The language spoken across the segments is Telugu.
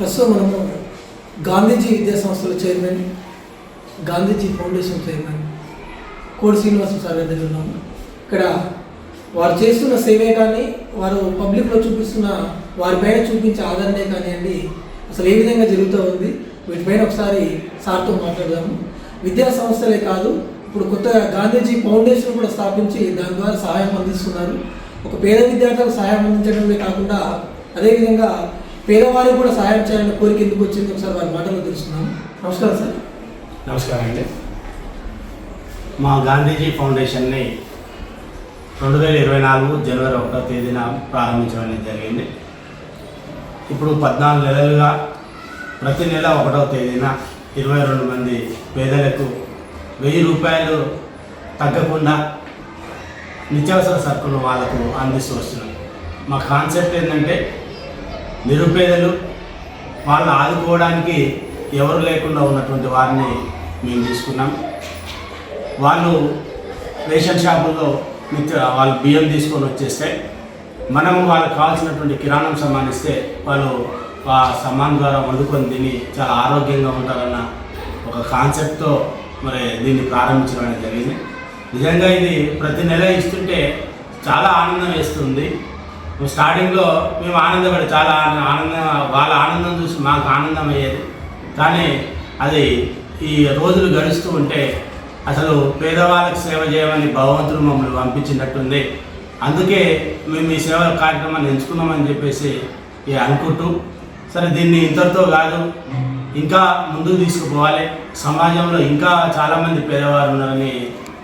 ప్రస్తుతం మనము గాంధీజీ విద్యా సంస్థల చైర్మన్ గాంధీజీ ఫౌండేషన్ చైర్మన్ కోడి శ్రీనివాసం సార్ దగ్గర ఉన్నాము. ఇక్కడ వారు చేస్తున్న సేవే కానీ వారు పబ్లిక్లో చూపిస్తున్న వారిపైన చూపించే ఆదరణే కానివ్వండి అసలు ఏ విధంగా జరుగుతూ ఉంది వీటిపైన ఒకసారి సార్తో మాట్లాడదాము. విద్యా సంస్థలే కాదు ఇప్పుడు కొత్తగా గాంధీజీ ఫౌండేషన్ కూడా స్థాపించి దాని ద్వారా సహాయం అందిస్తున్నారు. ఒక పేద విద్యార్థులకు సహాయం అందించడమే కాకుండా అదేవిధంగా పేదవారికి కూడా సహాయం చేయాలనే కోరిక ఎందుకు వచ్చింది ఒకసారి వారి మాటలు తెలుసుకున్నాము నమస్కారం సార్. నమస్కారం అండి. మా గాంధీజీ ఫౌండేషన్ని రెండు వేల ఇరవై నాలుగు జనవరి ఒకటో తేదీన ప్రారంభించడం అనేది జరిగింది. ఇప్పుడు పద్నాలుగు నెలలుగా ప్రతి నెల ఒకటో తేదీన ఇరవై రెండు మంది పేదలకు వెయ్యి రూపాయలు తగ్గకుండా నిత్యావసర సరుకులు వాళ్ళకు అందిస్తూ వస్తున్నాం. మా కాన్సెప్ట్ ఏంటంటే నిరుపేదలు వాళ్ళని ఆదుకోవడానికి ఎవరు లేకుండా ఉన్నటువంటి వారిని మేము తీసుకున్నాం. వాళ్ళు రేషన్ షాపుల్లో నిత్య వాళ్ళు బియ్యం తీసుకొని వచ్చేస్తే మనం వాళ్ళకి కావాల్సినటువంటి కిరాణం సామాన్ ఇస్తే వాళ్ళు ఆ సామాన్ ద్వారా వండుకొని తిని చాలా ఆరోగ్యంగా ఉంటారన్న ఒక కాన్సెప్ట్తో మరి దీన్ని ప్రారంభించడం అనేది జరిగింది. నిజంగా ఇది ప్రతి నెల ఇస్తుంటే చాలా ఆనందం వేస్తుంది. స్టార్టింగ్లో మేము ఆనందపడి చాలా ఆనందం వాళ్ళ ఆనందం చూసి మాకు ఆనందం అయ్యేది కానీ అది ఈ రోజులు గడుస్తూ ఉంటే అసలు పేదవాళ్ళకి సేవ చేయమని భగవంతుడు మమ్మల్ని పంపించినట్టుంది. అందుకే మేము ఈ సేవ కార్యక్రమాన్ని ఎంచుకున్నామని చెప్పేసి ఈ అనుకుంటూ సరే దీన్ని ఇంతటితో కాదు ఇంకా ముందుకు తీసుకుపోవాలి. సమాజంలో ఇంకా చాలామంది పేదవారు ఉన్నారని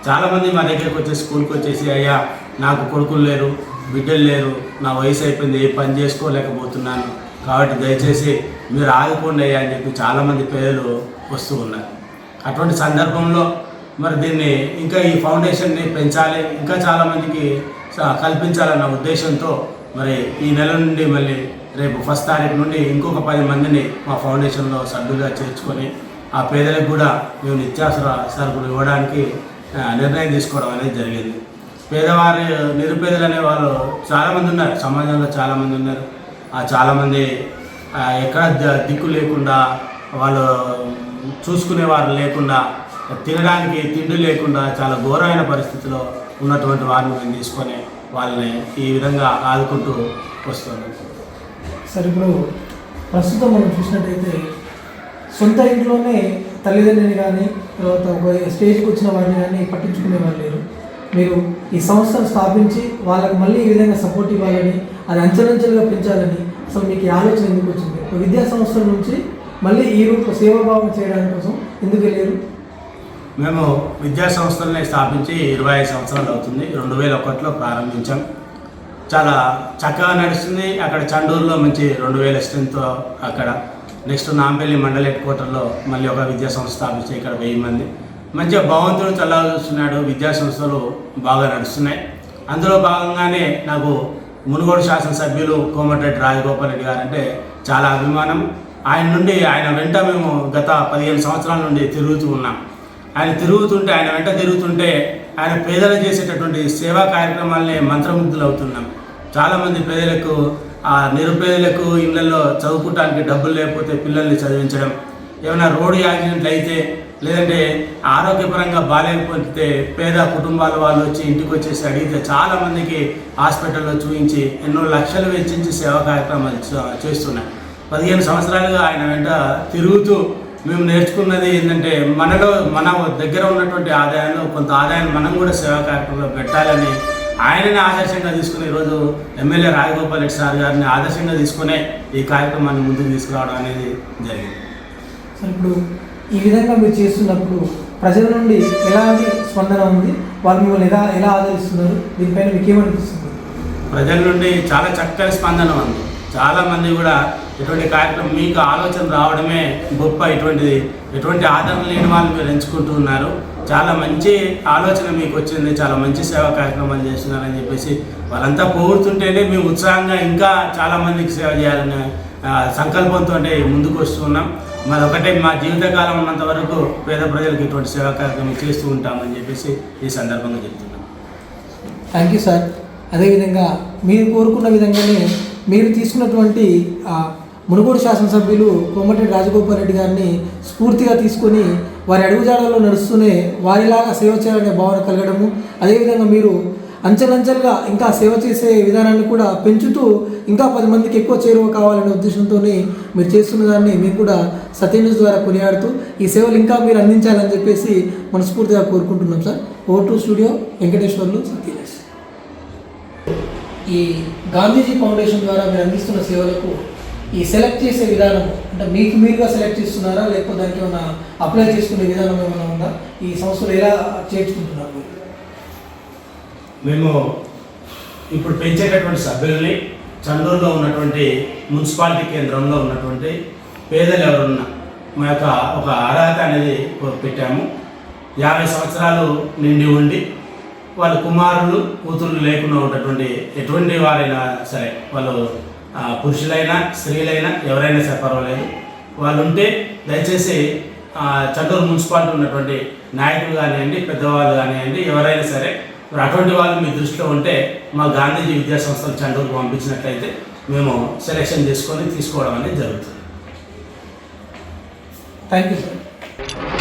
చాలామంది మా దగ్గరికి వచ్చేసి స్కూల్కి వచ్చేసి అయ్యా నాకు కొడుకులు లేరు బిడ్డలు లేరు. నా వయసు అయిపోయింది ఏ పని చేసుకోలేకపోతున్నాను. కాబట్టి దయచేసి మీరు ఆగిపోండి అయ్యా అని చెప్పి చాలామంది పేదలు వస్తూ ఉన్నారు. అటువంటి సందర్భంలో మరి దీన్ని ఇంకా ఈ ఫౌండేషన్ని పెంచాలి ఇంకా చాలామందికి స- కల్పించాలన్న ఉద్దేశంతో మరి ఈ నెల నుండి మళ్ళీ రేపు ఫస్ట్ తారీఖు నుండి ఇంకొక పది మందిని మా ఫౌండేషన్లో సభ్యులుగా చేర్చుకొని ఆ పేదలకు కూడా మేము నిత్యావసర సరుకులు ఇవ్వడానికి నిర్ణయం తీసుకోవడం అనేది జరిగింది. పేదవారి నిరుపేదలు అనే వాళ్ళు చాలామంది ఉన్నారు. సమాజంలో చాలామంది ఉన్నారు. ఆ చాలామంది ఎక్కడ దిక్కు లేకుండా వాళ్ళు చూసుకునేవారు లేకుండా తినడానికి తిండి లేకుండా చాలా ఘోరమైన పరిస్థితిలో ఉన్నటువంటి వారిని మేము తీసుకొని వాళ్ళని ఈ విధంగా ఆదుకుంటూ వస్తున్నాం. సార్ ఇప్పుడు ప్రస్తుతం మనం చూసినట్టయితే సొంత ఇంట్లోనే తల్లిదండ్రులు కానీ తర్వాత ఒక స్టేజ్కి వచ్చిన వారిని కానీ పట్టించుకునే వాళ్ళు లేరు. మీరు ఈ సంస్థను స్థాపించి వాళ్ళకి మళ్ళీ ఈ విధంగా సపోర్ట్ ఇవ్వాలని అది అంచెలంచెలుగా పెంచాలని. అసలు మీకు ఈ ఆలోచన ఎందుకు వచ్చింది? ఒక విద్యా సంస్థల నుంచి మళ్ళీ ఈ రూపు సేవాభావం చేయడానికి కోసం ఎందుకు వెళ్ళారు? మేము విద్యా సంస్థలని స్థాపించి ఇరవై ఐదు సంవత్సరాలు అవుతుంది. రెండు వేల ఒకటిలో ప్రారంభించాం. చాలా చక్కగా నడుస్తుంది. అక్కడ చండూరులో మంచి రెండు వేల స్ట్రెంత్తో అక్కడ. నెక్స్ట్ నాంపల్లి మండల్ హెడ్ క్వార్టర్లో మళ్ళీ ఒక విద్యా సంస్థ స్థాపించి ఇక్కడ వెయ్యి మంది. మంచిగా భగవంతుడు చల్లగా విద్యాసంస్థలు విద్యా సంస్థలు బాగా నడుస్తున్నాయి. అందులో భాగంగానే నాకు మునుగోడు శాసనసభ్యులు కోమటిరెడ్డి రాజగోపాల్ రెడ్డి గారు అంటే చాలా అభిమానం. ఆయన నుండి ఆయన వెంట మేము గత పదిహేను సంవత్సరాల నుండి తిరుగుతూ ఉన్నాం. ఆయన తిరుగుతుంటే ఆయన వెంట తిరుగుతుంటే ఆయన పేదలు చేసేటటువంటి సేవా కార్యక్రమాలని మంత్రముగ్ధులు అవుతున్నాం చాలామంది పేదలకు ఆ నిరుపేదలకు ఇళ్ళలో చదువుకోవటానికి డబ్బులు లేకపోతే పిల్లల్ని చదివించడం. ఏమైనా రోడ్డు యాక్సిడెంట్లు అయితే లేదంటే ఆరోగ్యపరంగా బాగాలేకపోతే పేద కుటుంబాల వాళ్ళు వచ్చి ఇంటికి వచ్చేసి అడిగితే చాలామందికి హాస్పిటల్లో చూపించి ఎన్నో లక్షలు వెచ్చించి సేవా కార్యక్రమాలు చేస్తున్నాయి. పదిహేను సంవత్సరాలుగా ఆయన వెంట తిరుగుతూ మేము నేర్చుకున్నది ఏంటంటే మనలో మన దగ్గర ఉన్నటువంటి ఆదాయంలో కొంత ఆదాయాన్ని మనం కూడా సేవా కార్యక్రమంలో పెట్టాలని ఆయనని ఆదర్శంగా తీసుకుని ఈరోజు ఎమ్మెల్యే రాజగోపాల్ రెడ్డి సార్ గారిని ఆదర్శంగా తీసుకునే ఈ కార్యక్రమాన్ని ముందుకు తీసుకురావడం అనేది జరిగింది. సార్ ఇప్పుడు ఈ విధంగా మీరు చేస్తున్నప్పుడు ప్రజల నుండి ఎలాంటి స్పందన ఉంది? వాళ్ళు మిమ్మల్ని ఎలా ఎలా ఆదరిస్తున్నారు? దీనిపైన మీకు ఏమనిపిస్తుంది? ప్రజల నుండి చాలా చక్కని స్పందన ఉంది. చాలామంది కూడా ఇటువంటి కార్యక్రమం మీకు ఆలోచన రావడమే గొప్ప ఇటువంటిది. ఎటువంటి ఆదరణ లేని వాళ్ళు మీరు ఎంచుకుంటూ ఉన్నారు. చాలా మంచి ఆలోచన మీకు వచ్చింది. చాలా మంచి సేవా కార్యక్రమాలు చేస్తున్నారని చెప్పేసి వాళ్ళంతా పోగుతుంటేనే మేము ఉత్సాహంగా ఇంకా చాలామందికి సేవ చేయాలనే సంకల్పంతో ముందుకు వస్తున్నాం. మరి ఒకటే మా జీవితకాలం ఉన్నంత వరకు పేద ప్రజలకు ఇటువంటి సేవా కార్యక్రమం చేస్తూ ఉంటామని చెప్పేసి ఈ సందర్భంగా చెప్తున్నాం. థ్యాంక్ యూ సార్ అదేవిధంగా మీరు కోరుకున్న విధంగానే మీరు తీసుకున్నటువంటి మునుగోడు శాసనసభ్యులు కోమటిరెడ్డి రాజగోపాల్ రెడ్డి గారిని స్ఫూర్తిగా తీసుకొని వారి అడుగుజాడల్లో నడుస్తూనే వారిలాగా సేవ చేయాలనే భావన కలగడము. అదేవిధంగా మీరు అంచెలంచెలుగా ఇంకా సేవ చేసే విధానాన్ని కూడా పెంచుతూ ఇంకా పది మందికి ఎక్కువ చేరువ కావాలనే ఉద్దేశంతోనే మీరు చేస్తున్న దాన్ని మేము కూడా సత్య న్యూస్ ద్వారా కొనియాడుతూ ఈ సేవలు ఇంకా మీరు అందించాలని చెప్పేసి మనస్ఫూర్తిగా కోరుకుంటున్నాం sir. O two studio Venkateswarlu Satya news ఈ గాంధీజీ ఫౌండేషన్ ద్వారా మీరు అందిస్తున్న సేవలకు ఈ సెలెక్ట్ చేసే విధానం అంటే మీకు మీరుగా సెలెక్ట్ చేస్తున్నారా లేకపోతే దానికి ఏమైనా అప్లై చేసుకునే విధానం ఏమైనా ఉందా? ఈ సంస్థలు ఎలా చేర్చుకుంటున్నారు మీరు? మేము ఇప్పుడు పెంచేటటువంటి సభ్యుల్ని చండూరులో ఉన్నటువంటి మున్సిపాలిటీ కేంద్రంలో ఉన్నటువంటి పేదలు ఎవరున్నా మా యొక్క ఒక అర్హత అనేది పెట్టాము. యాభై సంవత్సరాలు నిండి ఉండి వాళ్ళ కుమారులు కూతుర్లు లేకుండా ఉన్నటువంటి ఎటువంటి వారైనా సరే వాళ్ళు పురుషులైనా స్త్రీలైనా ఎవరైనా సరే పర్వాలేదు. వాళ్ళు ఉంటే దయచేసి చందూరు చండూరు మున్సిపాలిటీ ఉన్నటువంటి నాయకులు కానివ్వండి పెద్దవాళ్ళు కానివ్వండి ఎవరైనా సరే మరి అటువంటి వాళ్ళు మీ దృష్టిలో ఉంటే మా గాంధీజీ విద్యా సంస్థలు చండూరుకు పంపించినట్లయితే మేము సెలెక్షన్ చేసుకొని తీసుకోవడం అనేది జరుగుతుంది. Thank you sir